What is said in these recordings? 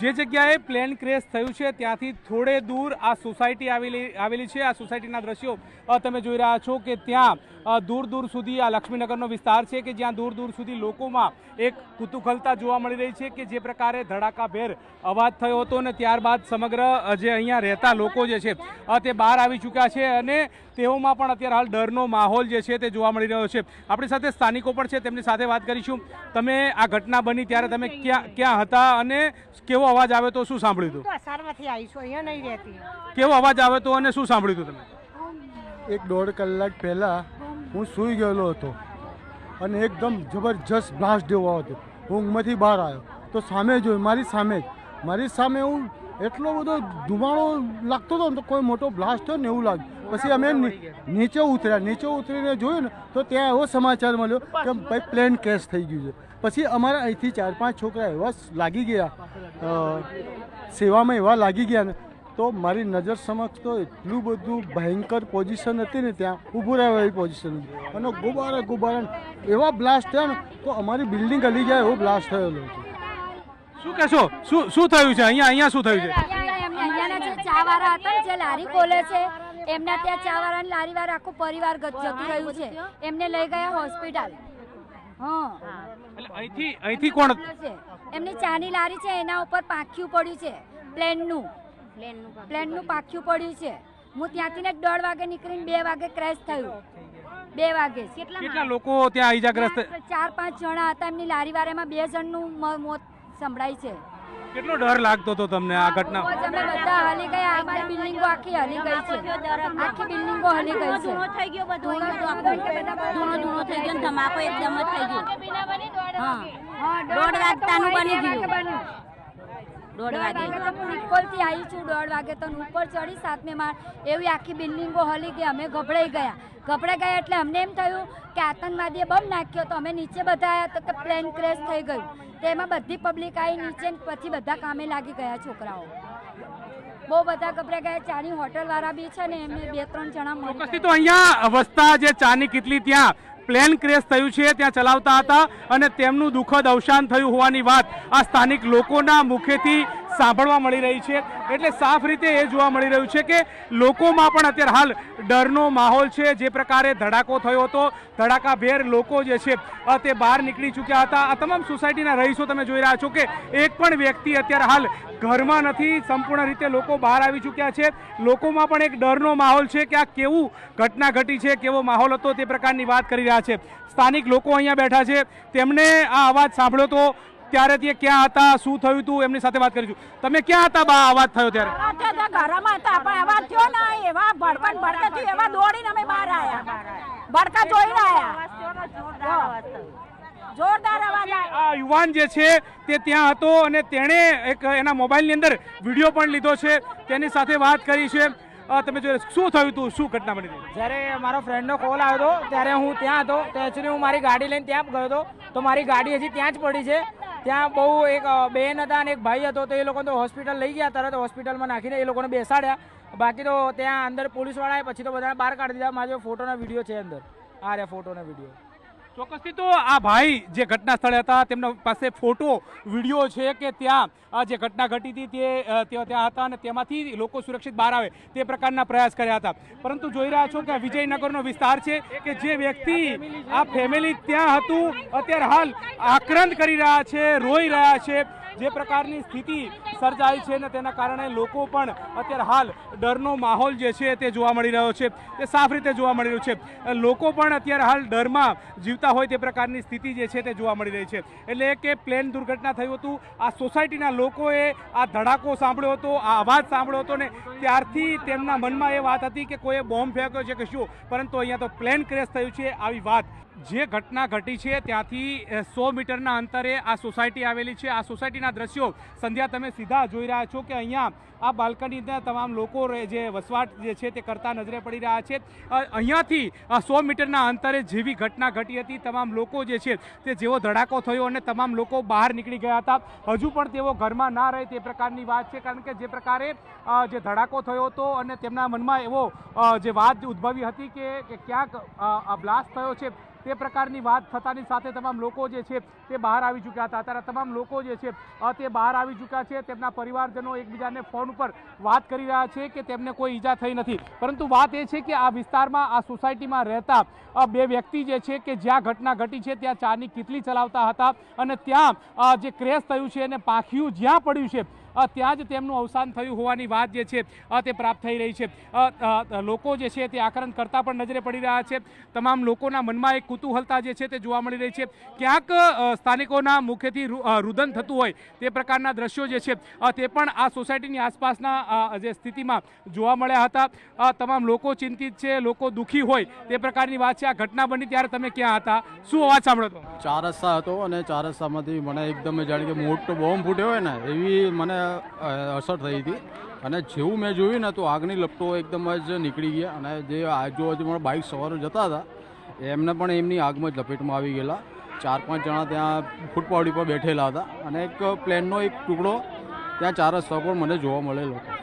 જે જગ્યાએ plane crash થયું છે, ત્યાંથી થોડે દૂર આ સોસાયટી આવેલી આવેલી છે. આ સોસાયટીના દ્રશ્યો તમે જોઈ રહ્યા છો કે ત્યાં દૂર દૂર સુધી આ લક્ષ્મીનગરનો વિસ્તાર છે કે જ્યાં દૂર દૂર સુધી લોકોમાં એક કુતૂહલતા જોવા મળી રહી છે કે જે પ્રકારે ધડાકાભેર અવાજ થયો હતો અને ત્યારબાદ સમગ્ર જે અહીંયા રહેતા લોકો જે છે તે બહાર આવી ચૂક્યા છે અને તેઓમાં પણ અત્યારે હાલ ડરનો માહોલ જે છે તે જોવા મળી રહ્યો છે. આપણી સાથે સ્થાનિકો પણ છે તેમની સાથે વાત કરીશું. તમે આ ઘટના બની ત્યારે તમે ક્યાં ક્યાં હતા અને કેવો અવાજ આવ્યો તો શું સાંભળ્યું હતું? તો અહીંયા નહીં કેવો અવાજ આવ્યો તો અને શું સાંભળ્યું હતું તમે? એક દોઢ કલાક પહેલાં હું સૂઈ ગયેલો હતો અને એકદમ જબરજસ્ત બ્લાસ્ટ જેવો હતો. ઊંઘમાંથી બહાર આવ્યો. તો સામે જોયું, મારી સામે જ. મારી સામે હું એટલો બધો ધુમાડો લાગતો હતો ને, તો કોઈ મોટો બ્લાસ્ટ થયો ને એવું લાગ્યું. પછી અમે નીચે ઉતર્યા. નીચે ઉતરીને જોયું ને, તો ત્યાં એવો સમાચાર મળ્યો કે ભાઈ પ્લેન ક્રેશ થઈ ગયું છે. પછી અમારા અહીંથી ચાર પાંચ છોકરા એવા લાગી ગયા. સેવામાં એવા લાગી ગયા ને તો મારી નજર સમક્ષ તો એટલું બધું ભયંકર પોઝિશન હતી ને ત્યાં ઊભું રહેવા એવી પોઝિશન હતી. અને ગુબારા ગુબારા એવા બ્લાસ્ટ થયા ને તો અમારી બિલ્ડિંગ હલી જાય એવો બ્લાસ્ટ થયેલો છે. શું કહેશો? શું શું થયું છે? અહીંયા અહીંયા શું થયું છે? અહીંયા એમને અહીંયાના જે ચાવાળા હતા ને જે લારી ખોલે છે એમના ત્યાં ચાવાળા ને લારી વાળા આખું પરિવાર જતું રહ્યું છે. એમને લઈ ગયા હોસ્પિટલ હા. અહીંથી અહીંથી કોણ એમની ચાની લારી છે એના ઉપર પાંખ્યું પડ્યું છે પ્લેનનું પ્લેનનું પાખ્યું પડ્યું. છે. હું ત્યાંથી ને દોઢ વાગે નીકળીને બે વાગે ક્રેશ થયું. બે વાગે. કેટલા લોકો ત્યાં ઈજાગ્રસ્ત ચાર પાંચ જણા હતા. એમની લારી વારેમાં બે જણનું મોત સંભળાય છે. કેટલો ડર લાગતો હતો તમને આ ઘટના? અમે બધા હલી ગયા. અમારી બિલ્ડિંગો આખી હલી ગઈ છે. આખી બિલ્ડિંગો હલી ગઈ છે. ધૂણો થઈ ગયો બધો. ધૂણો ધૂણો થઈ ગયો ધમાકો એકદમ જ થઈ ગયો. હા. હા, દોઢ વાગતાનું બની ગયું. દોઢ વાગે. નિકોલથી આવી છું દોઢ વાગે તો ઉપર ચડી સાતમે માર એવી આખી બિલ્ડિંગો હલી ગઈ અમે ગભરાઈ ગયા. ગભરાઈ ગયા એટલે અમને એમ થયું કે આતંકવાદીએ બમ નાખ્યો તો અમે નીચે બધા આવ્યા તો કે પ્લેન ક્રેશ થઈ ગયું. તો એમાં બધી પબ્લિક આવી નીચે પછી બધા કામે લાગી ગયા છોકરાઓ. બહુ બધા ગભરાઈ ગયા. ચાની હોટલવાળા બી છે ને એમને બે ત્રણ જણા ગયા. તો અહીંયા અવસ્થા જે ચાની કેટલી ત્યાં પ્લેન ક્રેશ થયું છે, ત્યાં ચલાવતા હતા અને તેમનું દુઃખદ અવસાન થયું હોવાની વાત આ સ્થાનિક લોકોના મુખેથી સાંભળવા મળી રહી છે. એટલે સાફ રીતે એ જોવા મળી રહ્યું છે કે લોકોમાં પણ અત્યારે હાલ ડરનો માહોલ છે. જે પ્રકારે ધડાકો થયો હતો, ધડાકાભેર લોકો જે છે તે બહાર નીકળી ચૂક્યા હતા. આ તમામ સોસાયટીના રહીશો તમે જોઈ રહ્યા છો કે એક પણ વ્યક્તિ અત્યારે હાલ ઘરમાં નથી. સંપૂર્ણ રીતે લોકો બહાર આવી ચૂક્યા છે. લોકોમાં પણ એક ડરનો માહોલ છે કે આ કેવું ઘટના ઘટી છે, કેવો માહોલ હતો તે પ્રકારની વાત કરી રહ્યા છે. સ્થાનિક લોકો અહીંયા બેઠા છે. તેમણે આ અવાજ સાંભળ્યો તો ત્યારે તે ક્યાં હતા શું થયું હતું એમની સાથે વાત કરીશું. તમે ક્યાં હતા બા આ અવાજ થયો ત્યારે? ઘરમાં હતા પણ અવાજ થયો ને એવા ભડકન ભડકે થયું એવા દોડીને અમે બહાર આયા. ભડકા જોઈને આયા. જોરદાર અવાજ આ યુવાન જે છે તે ત્યાં હતો અને તેણે એક એના મોબાઈલની અંદર વીડિયો પણ લીધો છે. તેની સાથે વાત કરી છે. તમે જોઈ શું થયું હતું શું ઘટના બની હતી? જ્યારે મારો ફ્રેન્ડનો કોલ આવ્યો હતો ત્યારે હું ત્યાં હતો. તો એકચ્યુઅલી હું મારી ગાડી લઈને ત્યાં ગયો હતો. તો મારી ગાડી હજી ત્યાં જ પડી છે. ત્યાં બહુ એક બેન હતા અને એક ભાઈ હતો, તો એ લોકો તો હોસ્પિટલ લઈ ગયા, તરત હોસ્પિટલમાં નાખીને એ લોકોને બેસાડ્યા. બાકી તો ત્યાં અંદર પોલીસવાળાએ પછી તો બધાને બહાર કાઢી દીધા. મારા ફોટોના વીડિયો છે અંદર. આ રહ્યા ફોટોના વીડિયો ચોક્કસથી તો આ ભાઈ જે ઘટના સ્થળે હતા, તેમના પાસે ફોટો, વીડિયો છે કે ત્યાં આ જે ઘટના ઘટી હતી તે તેઓ ત્યાં હતા અને તેમાંથી લોકો સુરક્ષિત બહાર આવે તે પ્રકારના પ્રયાસ કર્યા હતા. પરંતુ જોઈ રહ્યા છો કે વિજયનગરનો વિસ્તાર છે કે જે વ્યક્તિ આ ફેમિલી ત્યાં હતું, અત્યારે હાલ આક્રંદ કરી રહ્યા છે, રોઈ રહ્યા છે. જે પ્રકારની સ્થિતિ સર્જાઈ છે ને તેના કારણે લોકો પણ અત્યારે હાલ ડરનો માહોલ જે છે તે જોવા મળી રહ્યો છે. તે સાફ રીતે જોવા મળી રહ્યું છે. લોકો પણ અત્યારે હાલ ડરમાં જીવતા હોય તે પ્રકારની સ્થિતિ જે છે તે જોવા મળી રહી છે. એટલે કે પ્લેન દુર્ઘટના થયું હતું. આ સોસાયટીના લોકોએ આ ધડાકો સાંભળ્યો હતો, આ અવાજ સાંભળ્યો હતો ને ત્યારથી તેમના મનમાં એ વાત હતી કે કોઈએ બોમ્બ ફેંક્યો છે કે શું? પરંતુ અહીંયા તો પ્લેન ક્રેશ થયું છે આવી વાત. જે ઘટના ઘટી છે ત્યાંથી સો મીટરના અંતરે આ સોસાયટી આવેલી છે. આ સોસાયટીના દ્રશ્યો. સંધ્યા, તમે સીધા જોઈ રહ્યા છો કે અહીંયા આ બાલ્કનીના તમામ લોકો જે વસવાટ જે છે તે કરતા નજરે પડી રહ્યા છે. અહીંયાથી સો મીટરના અંતરે જેવી ઘટના ઘટી હતી, તમામ લોકો જે છે તે જેવો ધડાકો થયો અને તમામ લોકો બહાર નીકળી ગયા હતા. હજુ પણ તેઓ ઘરમાં ના રહે તે પ્રકારની વાત છે, કારણ કે જે પ્રકારે જે ધડાકો થયો હતો અને તેમના મનમાં એવો જે વાત ઉદ્ભવી હતી કે ક્યાંક આ બ્લાસ્ટ થયો છે. તે પ્રકારની વાત થતાની સાથે તમામ લોકો જે છે તે બહાર આવી ચૂક્યા હતા. ત્યારે તમામ લોકો જે છે તે બહાર આવી ચૂક્યા છે. તેમના પરિવારજનો એકબીજાને ફોન ઉપર વાત કરી રહ્યા છે કે તેમને કોઈ ઈજા થઈ નથી. પરંતુ વાત એ છે કે આ વિસ્તારમાં, આ સોસાયટીમાં રહેતા બે વ્યક્તિ જે છે કે જ્યાં ઘટના ઘટી છે, ત્યાં ચાની કિટલી ચલાવતા હતા અને ત્યાં જે ક્રેશ થયું છે અને પાંખિયું જ્યાં પડ્યું છે ત્યાં જ તેમનું અવસાન થયું હોવાની વાત જે છે તે પ્રાપ્ત થઈ રહી છે. લોકો જે છે તે આકરણ કરતાં પણ નજરે પડી રહ્યા છે. તમામ લોકોના મનમાં એક કુતૂહલતા જે છે તે જોવા મળી રહી છે. ક્યાંક સ્થાનિકોના મુખેથી રુ- રુદન થતું હોય તે પ્રકારના દ્રશ્યો જે છે તે પણ આ સોસાયટીની આસપાસના જે સ્થિતિમાં જોવા મળ્યા હતા. તમામ લોકો ચિંતિત છે, લોકો દુઃખી હોય તે પ્રકારની વાત છે. આ ઘટના બની ત્યારે તમે ક્યાં હતા? શું અવાજ સાંભળ્યો હતો ચાર રસ્તા હતો અને ચાર રસ્તામાંથી મને એકદમ જાણે કે મોટો બોમ્બ ફૂટ્યો હોય ને, એવી મને અસર થઈ હતી. અને જેવું મેં જોયું ને, તો આગની લપટો એકદમ જ નીકળી ગયા. અને જે આજુબાજુમાં બાઇક સવારો જતા હતા, એમને પણ એમની આગમાં જ લપેટમાં આવી ગયેલા. ચાર પાંચ જણા ત્યાં ફૂટપાવડી પર બેઠેલા હતા. અને એક પ્લેનનો એક ટુકડો ત્યાં ચાર રસ્તા પર મને જોવા મળેલો હતો.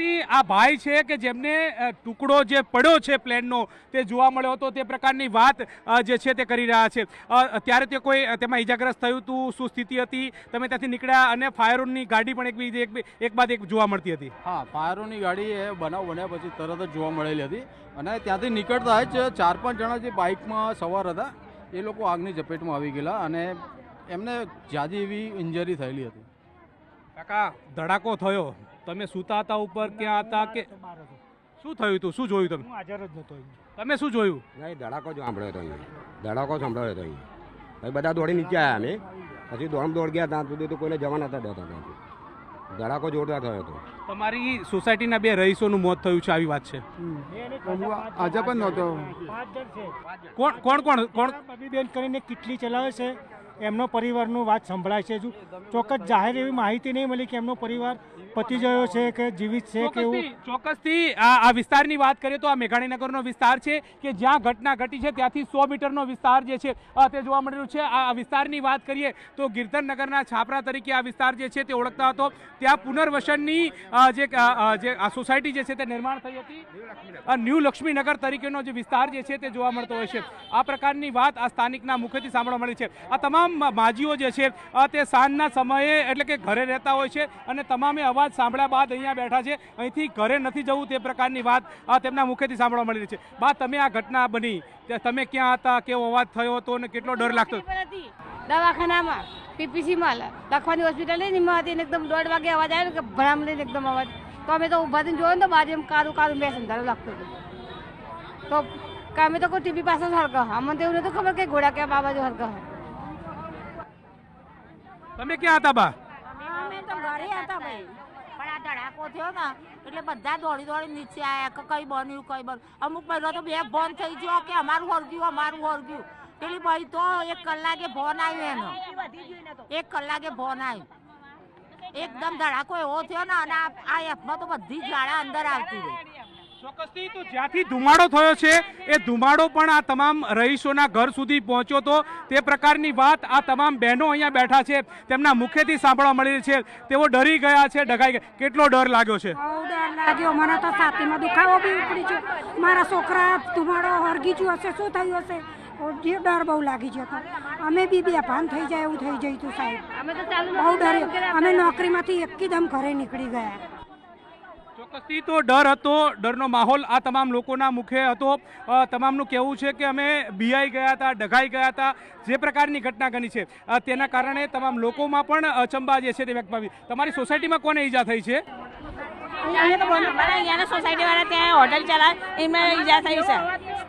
ચોક્કસથી આ ભાઈ છે કે જેમને ટુકડો જે પડ્યો છે પ્લેનનો તે જોવા મળ્યો હતો તે પ્રકારની વાત જે છે તે કરી રહ્યા છે. ત્યારે તે કોઈ તેમાં ઈજાગ્રસ્ત થયું હતું શું સ્થિતિ હતી? તમે ત્યાંથી નીકળ્યા અને ફાયરોની ગાડી પણ એક બીજી એક બાદ એક જોવા મળતી હતી. હા ફાયરોની ગાડી એ બનાવ બન્યા પછી તરત જ જોવા મળેલી હતી. અને ત્યાંથી નીકળતા જ ચાર પાંચ જણા જે બાઇકમાં સવાર હતા એ લોકો આગની ઝપેટમાં આવી ગયેલા અને એમને જાજી એવી ઇન્જરી થયેલી હતી. કાકા ધડાકો થયો. તમે સૂતા હતા ઉપર ક્યાં હતા કે શું થયું હતું શું જોયું તમે? હાજર જ નતો તમે શું જોયું? નહીં ધડાકો જ સાંભળ્યો હતો અહીંયા. ધડાકો સાંભળ્યો હતો અહીંયા. પછી બધા દોડી નીચે આવ્યા અમે. પછી દોડ દોડ ગયા ત્યાં સુધી તો કોઈને જવા નતા દેતા ત્યાંથી. ધડાકો જોરદાર થયો હતો. તમારી સોસાયટીના બે રહીશોનું મોત થયું છે આવી વાત છે. આજે પણ નહોતો. કોણ કોણ કોણ કોણ? બબીબેન કરીને કેટલી ચલાવે છે. એમનો પરિવારનું વાત સંભળાય છે હજુ. ચોક્કસ જાહેર એવી માહિતી નહીં મળી કે એમનો પરિવાર પતી ગયો છે કે જીવિત છે કે ચોક્કસથી આ વિસ્તારની વાત કરીએ તો આ મેઘાણીનગરનો વિસ્તાર છે કે જ્યાં ઘટના ઘટી છે ત્યાંથી સો મીટરનો વિસ્તાર જે છે તે જોવા મળી છે. આ વિસ્તારની વાત કરીએ તો ગિરધરનગરના છાપરા તરીકે આ વિસ્તાર જે છે તે ઓળખતા હતો. ત્યાં પુનર્વસનની જે, આ સોસાયટી જે છે તે નિર્માણ થઈ હતી. ન્યૂ લક્ષ્મીનગર તરીકેનો જે વિસ્તાર જે છે તે જોવા મળતો હોય છે. આ પ્રકારની વાત આ સ્થાનિકના મુખેથી સાંભળવા મળી છે. આ તમામ માજીઓ જે છે તે સાંજના સમયે એટલે કે ઘરે રહેતા હોય છે અને તમામે અવાજ સાંભળ્યા બાદ અહીંયા બેઠા છે. અહીંથી ઘરે નથી જવું તે પ્રકારની વાત તેમના મુખેથી સાંભળવા મળી રહી છે. બા તમે આ ઘટના બની. તમે ક્યાં હતા કેવો અવાજ થયો હતો અને કેટલો ડર લાગતો? દવાખાનામાં પીપીસીમાં લખવાની હોસ્પિટલ નહીં એમાં હતી એકદમ દોઢ વાગે અવાજ આવ્યો કે ભણામ લઈને એકદમ અવાજ. તો અમે તો ઊભા થઈને જોયો ને તો બાજુ એમ કારું કારું મેં સંધારો લાગતો હતો. તો અમે તો કોઈ ટીવી પાસે જ હરગા અમને તો એવું નતું ખબર કે ઘોડા કે બાબા જો હરગા તમે ક્યાં હતા બા અમે તો ઘરે હતા ભાઈ પણ આ ધડાકો થયો ને, એટલે બધા દોડી દોડી નીચે આયા કે કઈ બન્યું કઈ બન્યું. અમુક પહેલા તો બે ફોન થઈ ગયો કે અમારું હરગ્યું અમારું હરગ્યું. પેલી ભાઈ તો એક કલાકે ફોન આવ્યો એનો. એક કલાકે ફોન આવ્યો એકદમ ધડાકો એવો થયો ને અને આ- આ એપમાં તો બધી જ ગાળા અંદર આવતી રહી. ચોક્કસથી તો જ્યાંથી ધુમાડો થયો છે એ ધુમાડો પણ આ તમામ રહીશોના ઘર સુધી પહોંચ્યો તો તે પ્રકારની વાત આ તમામ બહેનો અહીંયા બેઠા છે તેમના મુખેથી સાંભળવા મળી રહી છે. તેઓ ડરી ગયા છે ડગાઈ ગયા. કેટલો ડર લાગ્યો છે? બહુ ડર લાગ્યો. મને તો છાતીમાં દુખાવો બી ઉપડી છે મારા છોકરા ધુમાડો હરગી ગયું હશે શું થયું હશે? જે ડર બહુ લાગી ગયો હતો. અમે બી બેભાન થઈ જાય એવું થઈ જાય હતું સાહેબ બહુ ડર અમે નોકરીમાંથી એકદમ ઘરે નીકળી ગયા. ચોક્કસથી તો ડર હતો, ડરનો માહોલ આ તમામ લોકોના મુખે હતો. તમામનું કહેવું છે કે અમે બિહાઈ ગયા હતા, ડઘાઈ ગયા હતા, જે પ્રકારની ઘટના બની છે. તેના કારણે તમામ લોકોમાં પણ અચંબા જે છે તે વ્યક્ત પામી. તમારી સોસાયટીમાં કોને ઈજા થઈ છે? અહીંયા તો અમારા અહીંયાના સોસાયટી વાળા ત્યાં હોટલ ચલાવે, એમાં ઈજા થઈ છે.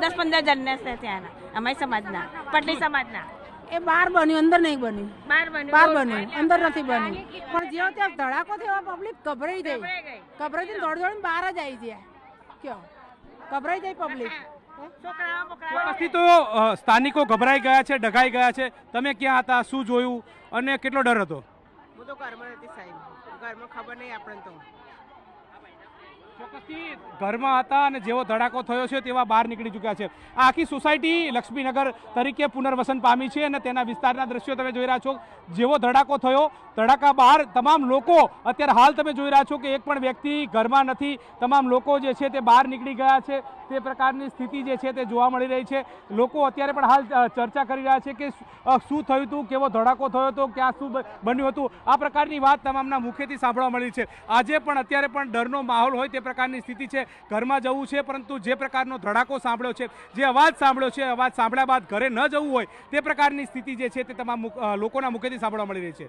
દસ પંદર જણને છે ત્યાંના, અમારી સમાજના પટલી સમાજના. એ બહાર બન્યું અંદર નહીં બન્યું. બાર બન્યું બહાર બન્યું અંદર નથી બન્યું. પણ જેવો ત્યાં ધડાકો થયો પબ્લિક ગભરાઈ ગઈ. ગભરાઈ જઈને દોડ દોડીને બહાર જ આવી ગયા. કયો? ગભરાઈ જાય પબ્લિક ચોક્કસથી તો સ્થાનિકો ગભરાઈ ગયા છે ડઘાઈ ગયા છે. તમે ક્યાં હતા શું જોયું? અને કેટલો ડર હતો? હું તો ઘરમાં નથી સાહેબ. ઘરમાં ખબર નહીં આપણને તો. ઘરમાં હતા અને જેવો ધડાકો થયો છે તેવા બહાર નીકળી ચૂક્યા છે. આ આખી સોસાયટી લક્ષ્મીનગર તરીકે પુનર્વસન પામી છે અને તેના વિસ્તારના દ્રશ્યો તમે જોઈ રહ્યા છો. જેવો ધડાકો થયો, ધડાકા બહાર તમામ લોકો અત્યારે હાલ તમે જોઈ રહ્યા છો કે એક પણ વ્યક્તિ ઘરમાં નથી. તમામ લોકો જે છે તે બહાર નીકળી ગયા છે. તે પ્રકારની સ્થિતિ જે છે તે જોવા મળી રહી છે. લોકો અત્યારે પણ હાલ ચર્ચા કરી રહ્યા છે કે શું થયું હતું કેવો ધડાકો થયો હતો ક્યાં શું બન્યું હતું. આ પ્રકારની વાત તમામના મુખેથી સાંભળવા મળી છે. આજે પણ અત્યારે પણ ડરનો માહોલ હોય તે પ્રકારની સ્થિતિ છે, ઘરમાં જવું છે, પરંતુ જે પ્રકારનો ધડાકો સાંભળ્યો છે, જે અવાજ સાંભળ્યો છે, અવાજ સાંભળ્યા બાદ ઘરે ન જવું હોય, તે પ્રકારની સ્થિતિ જે છે તે તમામ લોકોના મુખેથી સાંભળવા મળી રહી છે.